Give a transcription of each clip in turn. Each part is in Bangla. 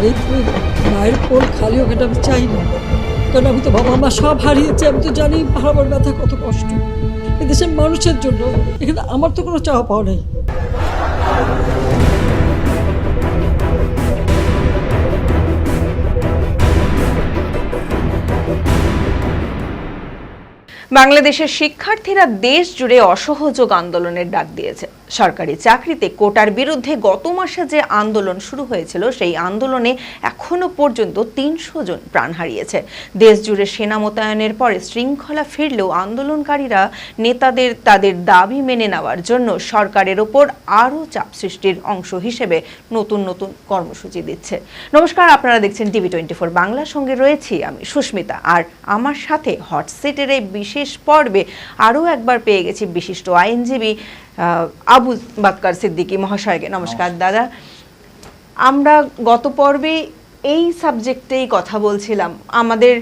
তুমি মায়ের কোল খালি হোক এটা আমি চাই না। কারণ আমি তো বাবা মা সব হারিয়েছি, আমি তো জানি হারাবার ব্যথা কত কষ্ট। এই দেশের মানুষের জন্য এখানে আমার তো কোনো চাওয়া পাওয়া নেই। বাংলাদেশের শিক্ষার্থীরা দেশ জুড়ে অসহযোগ আন্দোলনের ডাক দিয়েছে। সরকারি চাকরিতে কোটার বিরুদ্ধে গত মাসে যে আন্দোলন শুরু হয়েছিল, সেই আন্দোলনে এখনও পর্যন্ত তিনশো জন প্রাণ হারিয়েছে। দেশ জুড়ে সেনা মোতায়েনের পরে শৃঙ্খলা ফিরলেও আন্দোলনকারীরা নেতাদের, তাদের দাবি মেনে নেওয়ার জন্য সরকারের ওপর আরও চাপ সৃষ্টির অংশ হিসেবে নতুন নতুন কর্মসূচি দিচ্ছে। নমস্কার, আপনারা দেখছেন টিভি টোয়েন্টি ফোর বাংলার সঙ্গে রয়েছি আমি সুস্মিতা। আর আমার সাথে হটসিটের এই বিশেষ পর্বে আরও একবার পেয়ে গেছি বিশিষ্ট আইনজীবী আবু বাক্কার সিদ্দিকী মহাশয়কে। নমস্কার দাদা। আমরা গত পর্বে এই সাবজেক্টেই কথা বলছিলাম। আমাদের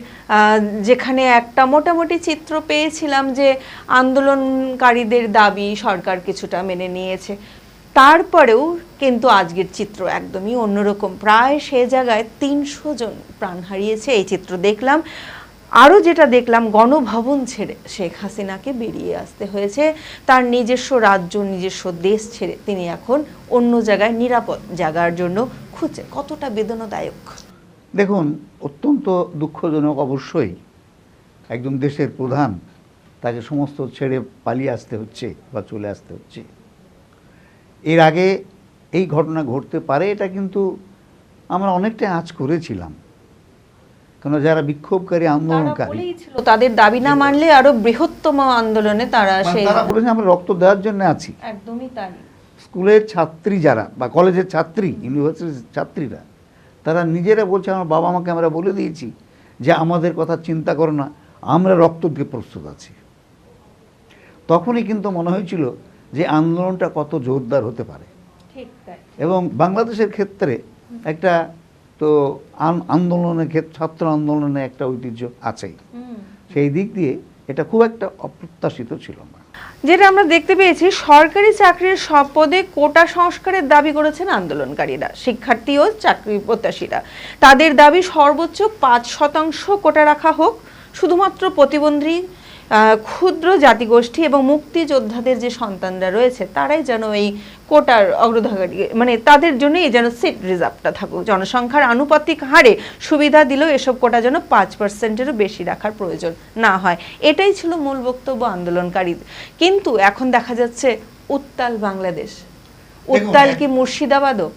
যেখানে একটা মোটামুটি চিত্র পেয়েছিলাম যে আন্দোলনকারীদের দাবি সরকার কিছুটা মেনে নিয়েছে। তারপরেও কিন্তু আজকের চিত্র একদমই অন্যরকম। প্রায় সে জায়গায় তিনশো জন প্রাণ হারিয়েছে এই চিত্র দেখলাম। আরও যেটা দেখলাম, গণভবন ছেড়ে শেখ হাসিনাকে বেরিয়ে আসতে হয়েছে। তার নিজস্ব রাজ্য, নিজস্ব দেশ ছেড়ে তিনি এখন অন্য জায়গায় নিরাপদ জায়গার জন্য খুঁজছে। কতটা বেদনাদায়ক? দেখুন, অত্যন্ত দুঃখজনক অবশ্যই একজন দেশের প্রধান তাকে সমস্ত ছেড়ে পালিয়ে আসতে হচ্ছে বা চলে আসতে হচ্ছে। এর আগে এই ঘটনা ঘটতে পারে, এটা কিন্তু আমরা অনেকটাই আজ করেছিলাম। কেন যারা বিক্ষোভকারী আন্দোলনকারী। তাদের দাবি না মানলে আরও বৃহত্তম আন্দোলনে তারা মানে সেই তারা বলেছে আমরা রক্ত দেওয়ার জন্য আছি। একদমই তাই। স্কুলের ছাত্রী যারা বা কলেজের ছাত্রী ইউনিভার্সিটির ছাত্রীরা তারা নিজেরা বলছে আমার বাবা মাকে আমরা বলে দিয়েছি যে আমাদের কথা চিন্তা করো না আমরা রক্ত দিয়ে প্রস্তুত আছি। তখনই কিন্তু মনে হয়েছিল যে আন্দোলনটা কত জোরদার হতে পারে। এবং বাংলাদেশের ক্ষেত্রে একটা তো আন্দোলনের ক্ষেত্রে ছাত্র আন্দোলনে একটা ঐতিহ্য আছেই। সেই দিক দিয়ে এটা খুব একটা অপ্রত্যাশিত ছিল না। যেটা আমরা দেখতে পেয়েছি সরকারি চাকরির সব পদে কোটা সংস্কারের দাবি করেছেন আন্দোলনকারীরা শিক্ষার্থী ও চাকরি প্রত্যাশীরা। তাদের দাবি সর্বোচ্চ পাঁচ শতাংশ কোটা রাখা হোক শুধুমাত্র প্রতিবন্ধী ক্ষুদ্র জাতিগোষ্ঠী এবং মুক্তিযোদ্ধাদের যে সন্তানরা রয়েছে তারাই যেন এই কোটার অগ্রধারী মানে তাদের জন্যই যেন সিট রিজার্ভটা থাকুক। জনসংখ্যার আনুপাতিক হারে সুবিধা দিলেও এসব কোটা যেন পাঁচ পার্সেন্টেরও বেশি রাখার প্রয়োজন না হয়। এটাই ছিল মূল বক্তব্য আন্দোলনকারী কিন্তু এখন দেখা যাচ্ছে উত্তাল বাংলাদেশ। উত্তাল কি মুর্শিদাবাদও?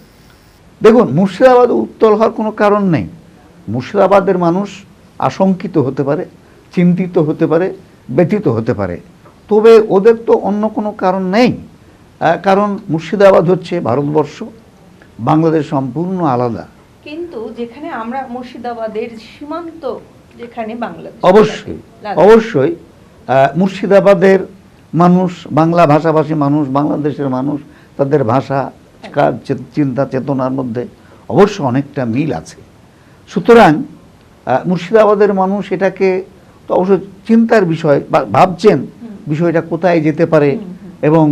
দেখুন মুর্শিদাবাদ উত্তল হওয়ার কোনো কারণ নেই। মুর্শিদাবাদের মানুষ আশঙ্কিত হতে পারে চিন্তিত হতে পারে ব্যথিত হতে পারে। তবে ওদের তো অন্য কোনো কারণ নেই। কারণ মুর্শিদাবাদ হচ্ছে ভারতবর্ষ বাংলাদেশ সম্পূর্ণ আলাদা। কিন্তু যেখানে আমরা মুর্শিদাবাদের সীমান্ত যেখানে বাংলাদেশ অবশ্যই অবশ্যই মুর্শিদাবাদের মানুষ বাংলা ভাষাভাষী মানুষ বাংলাদেশের মানুষ তাদের ভাষা কাজ চিন্তা চেতনার মধ্যে অবশ্য অনেকটা মিল আছে। সুতরাং মুর্শিদাবাদের মানুষ এটাকে অবশ্য চিন্তার বিষয় বা ভাবছেন বিষয়টা কোথায় যেতে পারে এবং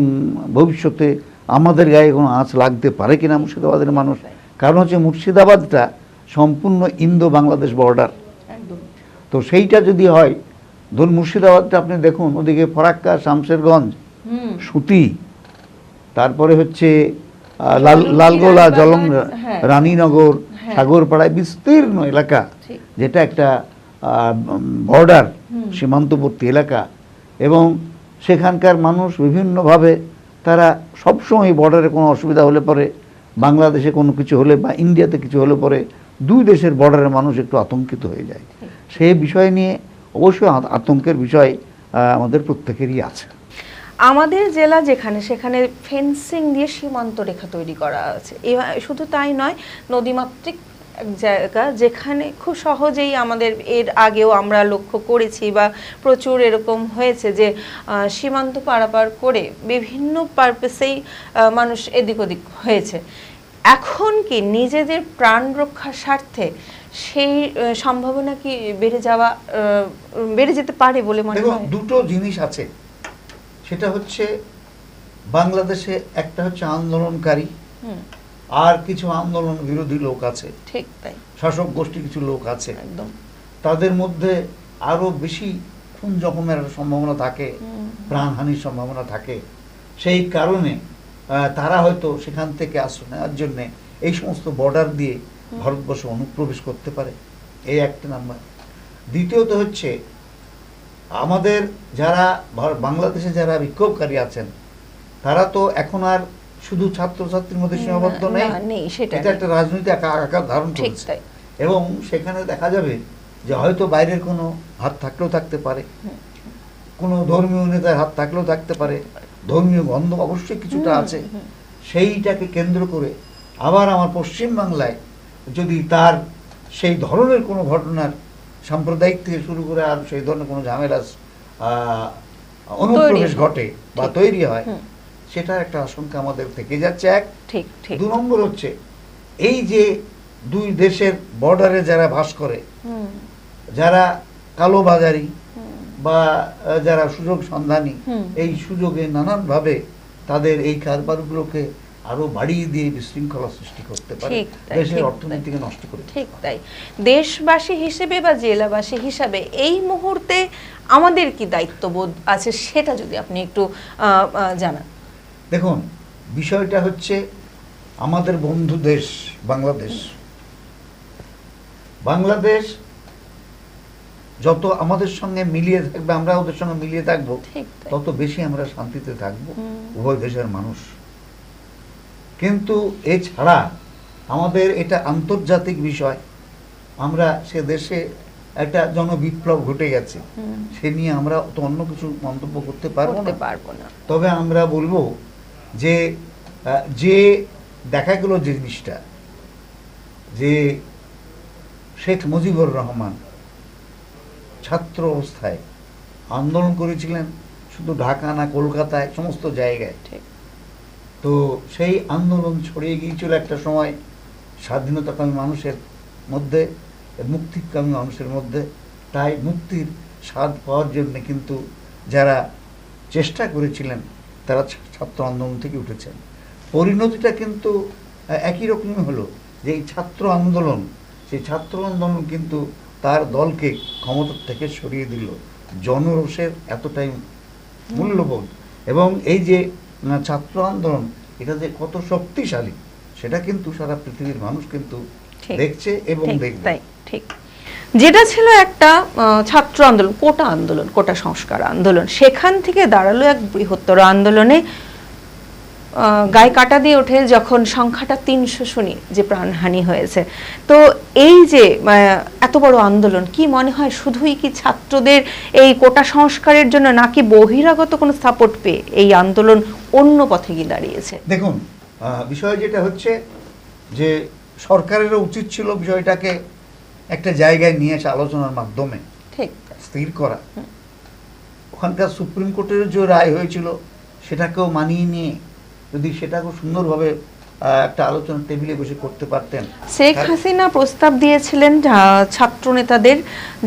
ভবিষ্যতে আমাদের গায়ে কোনো আঁচ লাগতে পারে কিনা মুর্শিদাবাদের মানুষ? কারণ হচ্ছে মুর্শিদাবাদটা সম্পূর্ণ ইন্দো বাংলাদেশ বর্ডার তো সেইটা যদি হয় ধরুন মুর্শিদাবাদটা আপনি দেখুন ওদিকে ফরাক্কা শামশেরগঞ্জ সুতি তারপরে হচ্ছে লাল লালগোলা জলং হ্যাঁ। রানীনগর হ্যাঁ। সাগরপাড়ায় বিস্তীর্ণ এলাকা যেটা একটা বর্ডার সীমান্তবর্তী এলাকা এবং সেখানকার মানুষ বিভিন্নভাবে তারা সবসময় বর্ডারে কোনো অসুবিধা হলে পরে বাংলাদেশে কোনো কিছু হলে বা ইন্ডিয়াতে কিছু হলে পরে দুই দেশের বর্ডারের মানুষ একটু আতঙ্কিত হয়ে যায়। সেই বিষয় নিয়ে অবশ্যই আতঙ্কের বিষয় আমাদের প্রত্যেকেরই আছে। আমাদের জেলা যেখানে সেখানে ফেন্সিং দিয়ে সীমান্ত রেখা তৈরি করা আছে। শুধু তাই নয় নদীমাতৃক জায়গা যেখানে খুব সহজেই আমাদের এর আগেও আমরা লক্ষ্য করেছি বা প্রচুর এরকম হয়েছে যে সীমান্ত পারাপার করে বিভিন্ন পারপাসেই মানুষ এদিক ওদিক হয়েছে। এখন কি নিজেদের প্রাণ রক্ষার স্বার্থে সেই সম্ভাবনা কি বেড়ে যাওয়া বেড়ে যেতে পারে বলে মনে হয়? দুটো জিনিস আছে। সেটা হচ্ছে বাংলাদেশে একটা হচ্ছে আন্দোলনকারী হুম। আর কিছু আন্দোলন বিরোধী লোক আছে। ঠিক তাই। শাসক গোষ্ঠী কিছু লোক আছে। একদম। তাদের মধ্যে আরও বেশি খুন জখমের সম্ভাবনা থাকে প্রাণহানির সম্ভাবনা থাকে। সেই কারণে তারা হয়তো সেখান থেকে আশ্রয় নেওয়ার জন্য এই সমস্ত বর্ডার দিয়ে ভারতবর্ষে অনুপ্রবেশ করতে পারে। এই একটা নাম্বার। দ্বিতীয়ত হচ্ছে আমাদের যারা বাংলাদেশে যারা বিক্ষোভকারী আছেন তারা তো এখন আর শুধু ছাত্রছাত্রীর মধ্যে সীমাবদ্ধ নেই এটা একটা রাজনৈতিক আকা- আকার ধারণ করেছে। এবং সেখানে দেখা যাবে যে হয়তো বাইরের কোনো হাত থাকলেও থাকতে পারে কোনো ধর্মীয় নেতার হাত থাকলেও থাকতে পারে ধর্মীয় গন্ধ অবশ্যই কিছুটা আছে। সেইটাকে কেন্দ্র করে আবার আমার পশ্চিম বাংলায় যদি তার সেই ধরনের কোনো ঘটনার সাম্প্রদায়িক থেকে শুরু করে আর সেই ধরনের কোনো ঝামেলা আহ, অনুপ্রবেশ ঘটে বা তৈরি হয় সেটার একটা আশঙ্কা আমাদের থেকে যাচ্ছে। এক ঠিক ঠিক। দু নম্বর হচ্ছে এই যে দুই দেশের বর্ডারে যারা বাস করে যারা কালোবাজারি বা যারা সুযোগ সন্ধানী। এই সুযোগে নানানভাবে তাদের এই কারবারগুলোকে আরও বাড়িয়ে দিয়ে বিশৃঙ্খলা সৃষ্টি করতে পারে। দেশের অর্থনীতিকে নষ্ট করে ঠিক তাই। দেশবাসী হিসেবে বা জেলাবাসী হিসাবে এই মুহূর্তে আমাদের কি দায়িত্ববোধ আছে সেটা যদি আপনি একটু জানান। দেখুন বিষয়টা হচ্ছে আমাদের বন্ধু দেশ বাংলাদেশ। বাংলাদেশ যত আমাদের সঙ্গে মিলিয়ে থাকবে আমরা ওদের সঙ্গে মিলিয়ে থাকব তত বেশি আমরা শান্তিতে থাকব উভয় দেশের মানুষ। কিন্তু এছাড়া আমাদের এটা আন্তর্জাতিক বিষয় আমরা সে দেশে একটা জনবিপ্লব ঘটে গেছে সে নিয়ে আমরা তো অন্য কিছু মন্তব্য করতে পারব না। পারব না। তবে আমরা বলব যে যে দেখা গেল যে জিনিসটা যে শেখ মুজিবুর রহমান ছাত্র অবস্থায় আন্দোলন করেছিলেন শুধু ঢাকা না কলকাতায় সমস্ত জায়গায়। ঠিক। তো সেই আন্দোলন ছড়িয়ে গিয়েছিল একটা সময় স্বাধীনতাকামী মানুষের মধ্যে মুক্তিকামী মানুষের মধ্যে। তাই মুক্তির স্বাদ পাওয়ার জন্য কিন্তু যারা চেষ্টা করেছিলেন তারা ছাত্র আন্দোলন থেকে উঠেছেন। পরিণতিটা কিন্তু একই রকমই হলো যে এই ছাত্র আন্দোলন সেই ছাত্র আন্দোলন কিন্তু তার দলকে ক্ষমতা থেকে সরিয়ে দিল। জনরোষের এতটাই মূল্যবোধ। এবং এই যে ছাত্র আন্দোলন এটা যে কত শক্তিশালী সেটা কিন্তু সারা পৃথিবীর মানুষ কিন্তু দেখছে এবং দেখবে। ঠিক। যেটা ছিল একটা ছাত্র আন্দোলন, কোটা আন্দোলন, কোটা সংস্কার আন্দোলন। সেখান থেকে দাঁড়াল এক বৃহত্তর আন্দোলনে গায়ে কাটা দিয়ে ওঠে যখন সংখ্যাটা তিনশো শুনি যে প্রাণহানি হয়েছে। তো এই যে এত বড় আন্দোলন, কি মনে হয় শুধুই কি ছাত্রদের এই কোটা সংস্কারের জন্য নাকি বহিরাগত কোনো সাপোর্ট পেয়ে এই আন্দোলন অন্য পথে গিয়ে দাঁড়িয়েছে? দেখুন বিষয় যেটা হচ্ছে যে সরকারেরও উচিত ছিল বিষয়টাকে একটা জায়গায় নিয়ে এসে আলোচনার মাধ্যমে ঠিক। স্থির করা। ওখানকার সুপ্রিম কোর্টের যে রায় হয়েছিল সেটাকেও মানিয়ে নিয়ে যদি সেটাকেও সুন্দরভাবে একটা আলোচনার টেবিলে বসে করতে পারতেন শেখ হাসিনা প্রস্তাব দিয়েছিলেন ছাত্র নেতাদের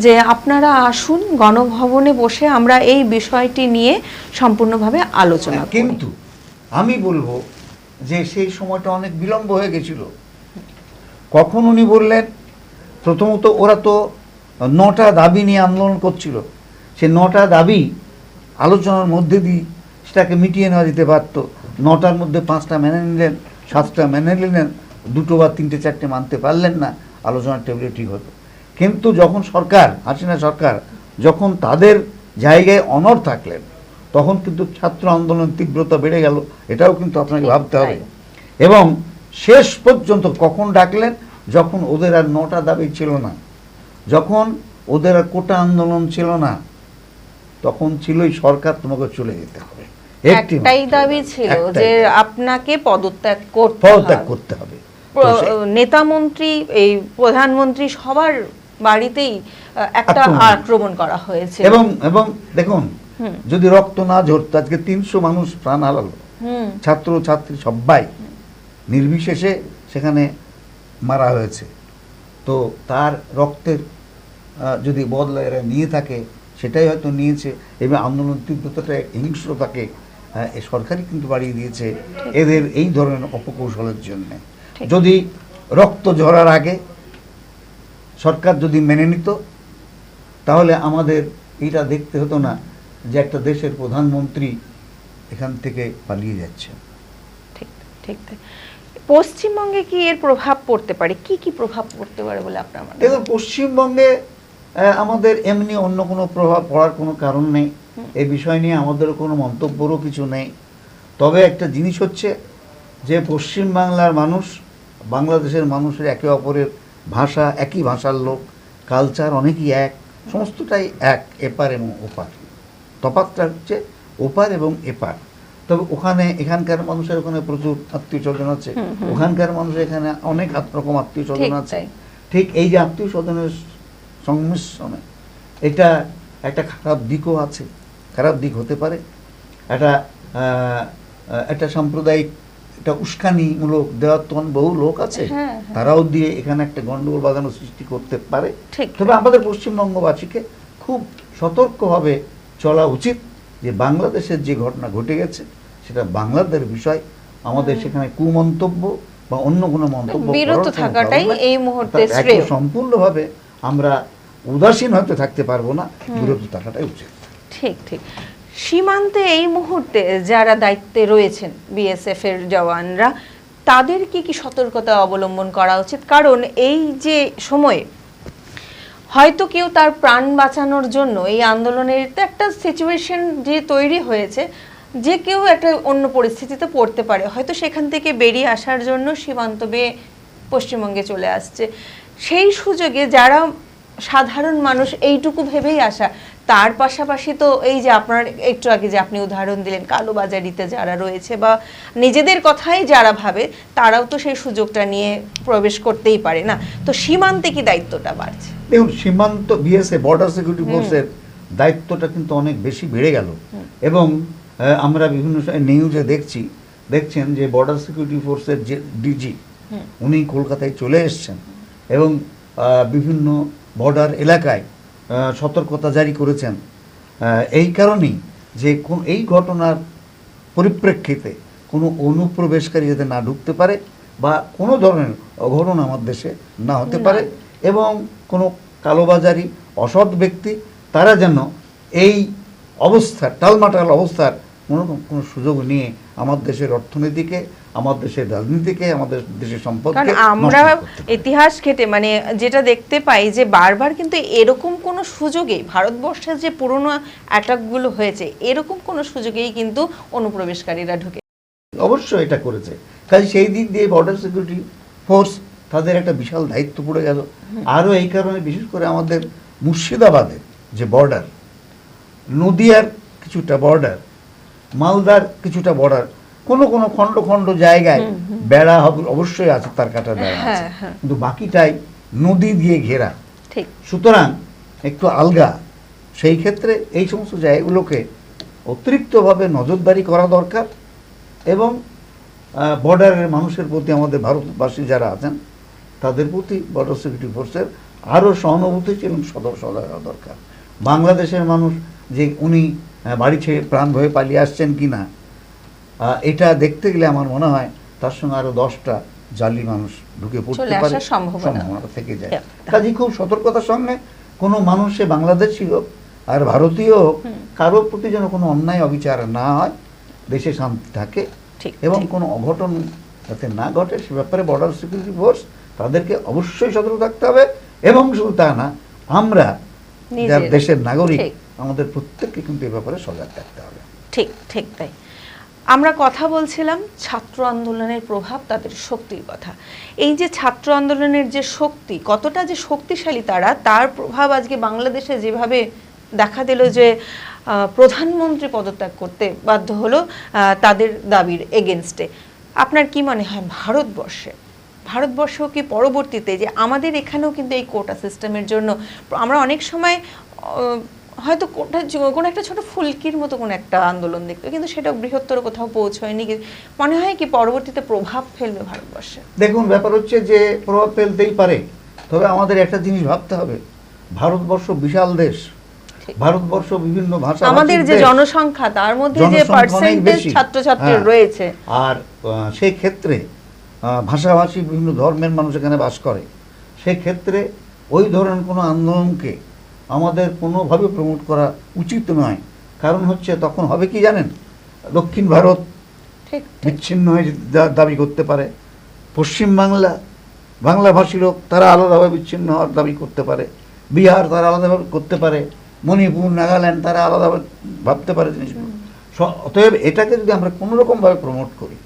যে আপনারা আসুন গণভবনে বসে আমরা এই বিষয়টি নিয়ে সম্পূর্ণভাবে আলোচনা কিন্তু আমি বলব যে সেই সময়টা অনেক বিলম্ব হয়ে গেছিল। কখন উনি বললেন প্রথমত ওরা তো নটা দাবি নিয়ে আন্দোলন করছিল। সে নটা দাবি আলোচনার মধ্যে দিয়ে সেটাকে মিটিয়ে নেওয়া যেতে পারতো। নটার মধ্যে পাঁচটা মেনে নিলেন সাতটা মেনে নিলেন দুটো বা তিনটে চারটে মানতে পারলেন না আলোচনার টেবিলে ঠিক হতো। কিন্তু যখন সরকার হাসিনা সরকার যখন তাদের জায়গায় অনর থাকলেন তখন কিন্তু ছাত্র আন্দোলন তীব্রতা বেড়ে গেল। এটাও কিন্তু আপনাকে ভাবতে হবে। এবং শেষ পর্যন্ত কখন ডাকলেন? যখন ওদের আর নটা দাবি ছিল না যখন ওদের আর কোটা আন্দোলন ছিল না তখন ছিলই সরকার তোমাকে চলে যেতে হবে। একটাই দাবি ছিল যে আপনাকে পদত্যাগ করতে পদত্যাগ করতে হবে। নেতা মন্ত্রী এই প্রধানমন্ত্রী সবার বাড়িতেই একটা আক্রমণ। করা হয়েছে। এবং এবং দেখুন যদি রক্ত না ঝরতো আজকে তিনশো মানুষ প্রাণ হারালো। ছাত্র ছাত্রী সবাই। নির্বিশেষে সেখানে মারা হয়েছে। তো তার রক্তের যদি বদলা এরা নিয়ে থাকে সেটাই হয়তো নিয়েছে। এবং আন্দোলন তীব্রতাটা হিংস্রতাকে সরকারই কিন্তু বাড়িয়ে দিয়েছে এদের এই ধরনের অপকৌশলের জন্য। যদি রক্ত ঝরার আগে সরকার যদি মেনে নিত তাহলে আমাদের এটা দেখতে হতো না যে একটা দেশের প্রধানমন্ত্রী এখান থেকে পালিয়ে যাচ্ছে। ঠিক ঠিক পশ্চিমবঙ্গে কি এর প্রভাব পড়তে পারে? কি কি প্রভাব পড়তে পারে বলে আপনার মনে হয়? দেখুন পশ্চিমবঙ্গে আমাদের এমনি অন্য কোনো প্রভাব পড়ার কোনো কারণ নেই। এই বিষয় নিয়ে আমাদের কোনো মন্তব্যরও কিছু নেই। তবে একটা জিনিস হচ্ছে যে পশ্চিমবাংলার মানুষ বাংলাদেশের মানুষের একে অপরের ভাষা একই ভাষার লোক কালচার অনেকই এক সমস্তটাই এক এপার এবং ওপার। তফাতটা হচ্ছে ওপার এবং এপার। তবে ওখানে এখানকার মানুষের ওখানে প্রচুর আত্মীয় স্বজন আছে ওখানকার মানুষের এখানে অনেক রকম আত্মীয় স্বজন আছে। ঠিক এই যে আত্মীয় স্বজনের সংমিশ্রণে এটা একটা খারাপ দিকও আছে খারাপ দিক হতে পারে। একটা একটা সাম্প্রদায়িক একটা উস্কানিমূলক দেওয়ার তো বহু লোক আছে। হ্যাঁ, হ্যাঁ। তারাও দিয়ে এখানে একটা গন্ডগোল বাগানো সৃষ্টি করতে পারে। তবে আমাদের পশ্চিমবঙ্গবাসীকে খুব সতর্কভাবে চলা উচিত। যে বাংলাদেশের যে ঘটনা ঘটে গেছে সেটা বাংলাদেশের বিষয় আমাদের সেখানে কুমন্তব্য বা অন্য কোনো মন্তব্য বিরত থাকাটাই কারণ নাই। এই মুহূর্তে শ্রেয়। সম্পূর্ণভাবে আমরা উদাসীন হতে থাকতে পারব না বিরত থাকাটাই উচিত। ঠিক ঠিক। সীমান্তে এই মুহূর্তে যারা দায়িত্বে রয়েছেন বিএসএফ এর জওয়ানরা তাদের কি কি সতর্কতা অবলম্বন করা উচিত? কারণ এই যে সময়ে হয়তো কেউ তার প্রাণ বাঁচানোর জন্য এই আন্দোলনের একটা সিচুয়েশন যে তৈরি হয়েছে, যে কেউ একটা অন্য পরিস্থিতিতে পড়তে পারে। হয়তো সেখান থেকে বেরিয়ে আসার জন্য সীমান্ত বেয়ে পশ্চিমবঙ্গে চলে আসছে। সেই সুযোগে যারা সাধারণ মানুষ এইটুকু ভেবেই আসা। তার পাশাপাশি তো এই যে আপনার একটু আগে যে আপনি উদাহরণ দিলেন কালোবাজারিতে যারা রয়েছে বা নিজেদের কথাই যারা ভাবে তারাও তো সেই সুযোগটা নিয়ে প্রবেশ করতেই পারে না। তো সীমান্তে কি দায়িত্বটা বাড়ছে? দেখুন সীমান্ত বিএসএ বর্ডার সিকিউরিটি ফোর্সের দায়িত্বটা কিন্তু অনেক বেশি বেড়ে গেল। এবং আমরা বিভিন্ন নিউজে দেখছি দেখছেন যে বর্ডার সিকিউরিটি ফোর্সের যে ডিজি উনি কলকাতায় চলে এসছেন। এবং বিভিন্ন বর্ডার এলাকায় সতর্কতা জারি করেছেন। এই কারণেই যে কোন এই ঘটনার পরিপ্রেক্ষিতে কোনো অনুপ্রবেশকারী যাতে না ঢুকতে পারে বা কোনো ধরনের অঘটন আমার দেশে না হতে পারে এবং কোনো কালোবাজারি অসৎ ব্যক্তি তারা যেন এই অবস্থা টালমাটাল অবস্থার কোনো কোনো সুযোগ নিয়ে আমার দেশের অর্থনীতিকে আমার দেশের রাজনীতিকে আমাদের দেশের সম্পদকে কারণ আমরা ইতিহাস ঘেটে মানে যেটা দেখতে পাই যে বারবার কিন্তু এরকম কোনো সুযোগে ভারতবর্ষের যে পুরনো অ্যাটাকগুলো হয়েছে এরকম কোনো সুযোগেই কিন্তু অনুপ্রবেশকারীরা ঢুকে। অবশ্যই এটা করেছে। কাজে সেই দিক দিয়ে বর্ডার সিকিউরিটি ফোর্স তাদের একটা বিশাল দায়িত্ব পড়ে গেল। আরও এই কারণে বিশেষ করে আমাদের মুর্শিদাবাদের যে বর্ডার নদিয়ার কিছুটা বর্ডার মালদার কিছুটা বর্ডার কোনো কোনো খণ্ড খণ্ড জায়গায় বেড়া হবে- অবশ্যই আছে তার কাটা বেড়া আছে। হ্যাঁ, হ্যাঁ। কিন্তু বাকিটাই নদী দিয়ে ঘেরা। ঠিক। সুতরাং একটু আলগা। সেই ক্ষেত্রে এই সমস্ত জায়গাগুলোকে অতিরিক্তভাবে নজরদারি করা দরকার এবং বর্ডারের মানুষের প্রতি আমাদের ভারতবাসী যারা আছেন তাদের প্রতি বর্ডার সিকিউরিটি ফোর্সের আরও সহানুভূতিশীল এবং সদর সদয় হওয়া দরকার। বাংলাদেশের মানুষ যে উনি বাড়ি ছেড়ে প্রাণ ভয়ে পালিয়ে আসছেন কি না এটা দেখতে গেলে আমার মনে হয় তার সঙ্গে আরও দশটা জালি মানুষ ঢুকে পড়তে পারে সম্ভাবনা। থেকে যায়। হ্যাঁ। কাজে খুব সতর্কতার সঙ্গে কোনো মানুষে বাংলাদেশি হোক আর ভারতীয় হোক কারোর প্রতি যেন কোনো অন্যায় অবিচার না হয় দেশে শান্তি থাকে ঠিক, এবং কোনো অঘটন যাতে না ঘটে সে ব্যাপারে বর্ডার সিকিউরিটি ফোর্স তাদেরকে অবশ্যই সতর্ক থাকতে হবে এবং শুধু তা না আমরা যার দেশের নাগরিক আমাদের প্রত্যেককে কিন্তু এ ব্যাপারে সজাগ থাকতে হবে। ঠিক ঠিক তাই। আমরা কথা বলছিলাম ছাত্র আন্দোলনের প্রভাব, তাদের শক্তির কথা। এই যে ছাত্র আন্দোলনের যে শক্তি, কতটা যে শক্তিশালী তারা, তার প্রভাব আজকে বাংলাদেশে যেভাবে দেখা দিল যে প্রধানমন্ত্রী পদত্যাগ করতে বাধ্য হলো তাদের দাবির এগেনস্টে। আপনার কি মনে হয় ভারতবর্ষে? ভারতবর্ষও কি পরবর্তীতে যে আমাদের এখানেও কিন্তু এই কোটা সিস্টেমের জন্য আমরা অনেক সময় হয়তো কোটা কোনো একটা ছোট ফুলকির মতো কোনো একটা আন্দোলন দেখতো কিন্তু সেটা বৃহত্তর কোথাও পৌঁছয়নি। মনে হয় কি পরবর্তীতে প্রভাব ফেলবে ভারতবর্ষে। দেখুন ব্যাপার হচ্ছে যে প্রভাব ফেলতেই পারে তবে আমাদের একটা জিনিস ভাবতে হবে। ভারতবর্ষ বিশাল দেশ। ভারতবর্ষ বিভিন্ন ভাষা আমাদের যে জনসংখ্যা তার মধ্যে যে পার্সেন্টেজ হ্যাঁ। রয়েছে। আর সেই ক্ষেত্রে ভাষাভাষী বিভিন্ন ধর্মের মানুষ এখানে বাস করে। সেক্ষেত্রে ওই ধরনের কোনো আন্দোলনকে আমাদের কোনোভাবে প্রমোট করা উচিত নয়। কারণ হচ্ছে তখন হবে কি জানেন? দক্ষিণ ভারত ঠিক বিচ্ছিন্ন হয়ে দাবি করতে পারে। পশ্চিম বাংলা বাংলাভাষী লোক তারা আলাদাভাবে বিচ্ছিন্ন হওয়ার দাবি করতে পারে। বিহার তারা আলাদাভাবে করতে পারে। মণিপুর নাগাল্যান্ড তারা আলাদাভাবে ভাবতে পারে জিনিসগুলো। অতএব এটাকে যদি আমরা কোনো রকমভাবে প্রমোট করি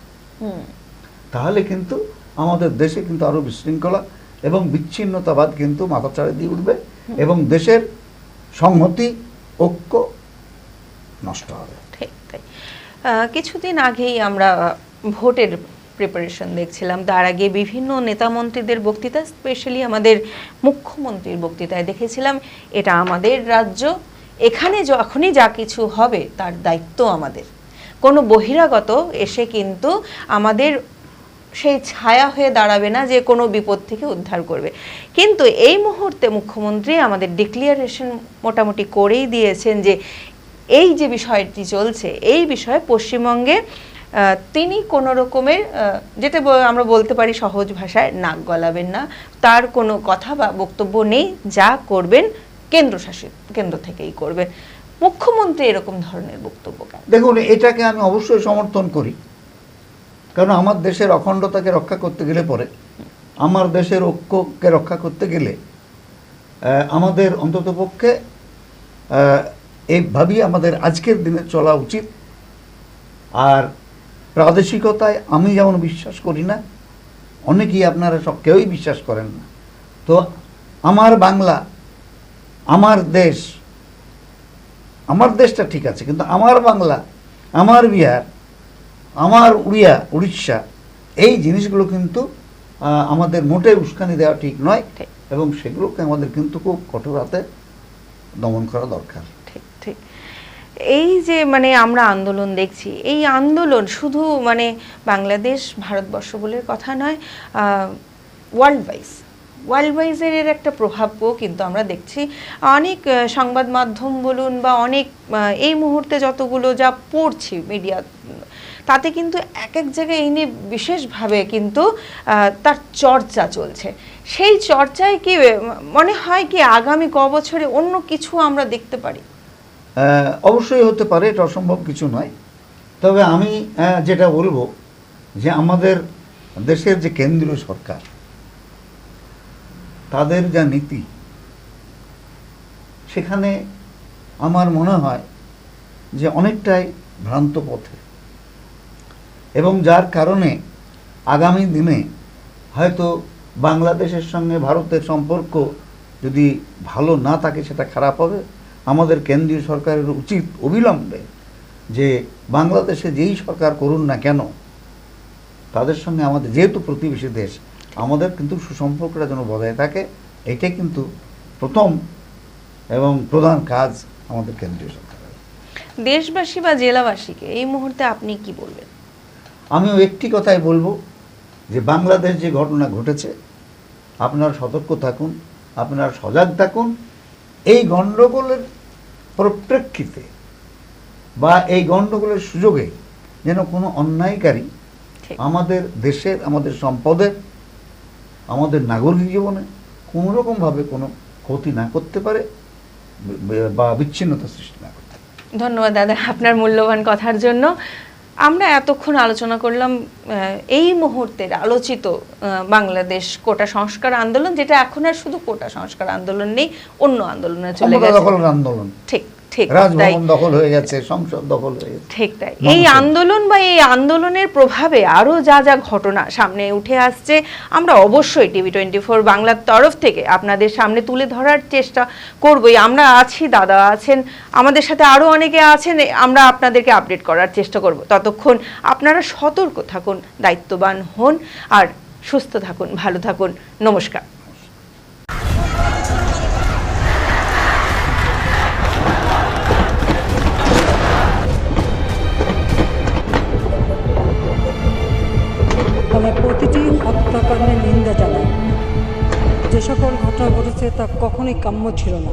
তাহলে কিন্তু আমাদের দেশে কিন্তু আরও বিশৃঙ্খলা এবং বিচ্ছিন্নতাবাদ কিন্তু মাথাচাড়া দিয়ে উঠবে। এবং দেশের সংহতি ঐক্য নষ্ট হবে। কিছুদিন আগেই আমরা ভোটের প্রিপারেশন দেখছিলাম। তার আগে বিভিন্ন নেতা মন্ত্রীদের বক্তৃতা স্পেশালি আমাদের মুখ্যমন্ত্রীর বক্তৃতায় দেখেছিলাম। এটা আমাদের রাজ্য। এখানে যখনই যা কিছু হবে, তার দায়িত্ব আমাদের। কোনো বহিরাগত এসে কিন্তু আমাদের সেই ছায়া হয়ে দাঁড়াবে না যে কোনো বিপদ থেকে উদ্ধার করবে। কিন্তু এই মুহূর্তে মুখ্যমন্ত্রী আমাদের ডিক্লিয়ারেশন মোটামুটি করেই দিয়েছেন যে এই যে বিষয়টি চলছে, এই বিষয়ে পশ্চিমবঙ্গে তিনি কোনো রকমের যেটা আমরা বলতে পারি সহজ ভাষায় নাক গলাবেন না। তার কোনো কথা বা বক্তব্য নেই, যা করবেন কেন্দ্রশাসিত, কেন্দ্র থেকেই করবেন। মুখ্যমন্ত্রী এরকম ধরনের বক্তব্য দেখুন, এটাকে আমি অবশ্যই সমর্থন করি। কারণ আমার দেশের অখণ্ডতাকে রক্ষা করতে গেলে পরে, আমার দেশের ঐক্যকে রক্ষা করতে গেলে আমাদের অন্ততপক্ষে এইভাবেই আমাদের আজকের দিনে চলা উচিত। আর প্রাদেশিকতায় আমি যেমন বিশ্বাস করি না, অনেকেই আপনারা সব কেউই বিশ্বাস করেন না। তো আমার বাংলা, আমার দেশ, আমার দেশটা ঠিক আছে, কিন্তু আমার বাংলা, আমার বিহার আমার উড়িয়া উড়িষ্যা এই জিনিসগুলো কিন্তু আমাদের মোটে উস্কানি দেওয়া ঠিক নয়। এবং সেগুলোকে আমাদের কিন্তু খুব কঠোর হাতে দমন করা দরকার। ঠিক ঠিক। এই যে মানে আমরা আন্দোলন দেখছি এই আন্দোলন শুধু মানে বাংলাদেশ ভারতবর্ষ বলে কথা নয় ওয়ার্ল্ড ওয়াইজ ওয়ার্ল্ড ওয়াইজের এর একটা প্রভাবও কিন্তু আমরা দেখছি। অনেক সংবাদ মাধ্যম বলুন বা অনেক এই মুহূর্তে যতগুলো যা পড়ছি মিডিয়া তাতে কিন্তু এক এক জায়গায় এই নিয়ে বিশেষভাবে কিন্তু তার চর্চা চলছে। সেই চর্চায় কি মনে হয় কি আগামী ক বছরে অন্য কিছু আমরা দেখতে পারি? অবশ্যই হতে পারে, এটা অসম্ভব কিছু নয়। তবে আমি যেটা বলব যে আমাদের দেশের যে কেন্দ্রীয় সরকার, তাদের যা নীতি, সেখানে আমার মনে হয় যে অনেকটাই ভ্রান্ত পথে। এবং যার কারণে আগামী দিনে হয়তো বাংলাদেশের সঙ্গে ভারতের সম্পর্ক যদি ভালো না থাকে, সেটা খারাপ হবে। আমাদের কেন্দ্রীয় সরকারের উচিত অবিলম্বে যে বাংলাদেশে যেই সরকার করুন না কেন, তাদের সঙ্গে আমাদের যেহেতু প্রতিবেশী দেশ, আমাদের কিন্তু সুসম্পর্কটা যেন বজায় থাকে, এটাই কিন্তু প্রথম এবং প্রধান কাজ আমাদের কেন্দ্রীয় সরকারের। দেশবাসী বা জেলাবাসীকে এই মুহূর্তে আপনি কি বলবেন? আমিও একটি কথাই বলব যে বাংলাদেশ যে ঘটনা ঘটেছে আপনারা সতর্ক থাকুন আপনারা সজাগ থাকুন। এই গণ্ডগোলের পরিপ্রেক্ষিতে বা এই গণ্ডগোলের সুযোগে যেন কোনো অন্যায়কারী আমাদের দেশের আমাদের সম্পদের আমাদের নাগরিক জীবনে কোনো রকমভাবে কোনো ক্ষতি না করতে পারে বা বিচ্ছিন্নতা সৃষ্টি না করতে ধন্যবাদ দাদা আপনার মূল্যবান কথার জন্য। আমরা এতক্ষণ আলোচনা করলাম আহ, এই মুহূর্তের আলোচিত আহ, বাংলাদেশ কোটা সংস্কার আন্দোলন যেটা এখন আর শুধু কোটা সংস্কার আন্দোলন নেই অন্য আন্দোলনে চলে গেছে। আন্দোলন। ঠিক। ঠিক তাই। রাজভবন দখল হয়ে গেছে সংসদ দখল হয়ে গেছে। ঠিক তাই। এই আন্দোলন বা এই আন্দোলনের প্রভাবে আরও যা যা ঘটনা সামনে উঠে আসছে আমরা অবশ্যই টিভি টোয়েন্টি ফোর বাংলার তরফ থেকে আপনাদের সামনে তুলে ধরার চেষ্টা করবই। আমরা আছি দাদা আছেন আমাদের সাথে আরও অনেকে আছেন আমরা আপনাদেরকে আপডেট করার চেষ্টা করব। ততক্ষণ আপনারা সতর্ক থাকুন দায়িত্ববান হন আর সুস্থ থাকুন ভালো থাকুন। নমস্কার। কখনোই কাম্য ছিল না।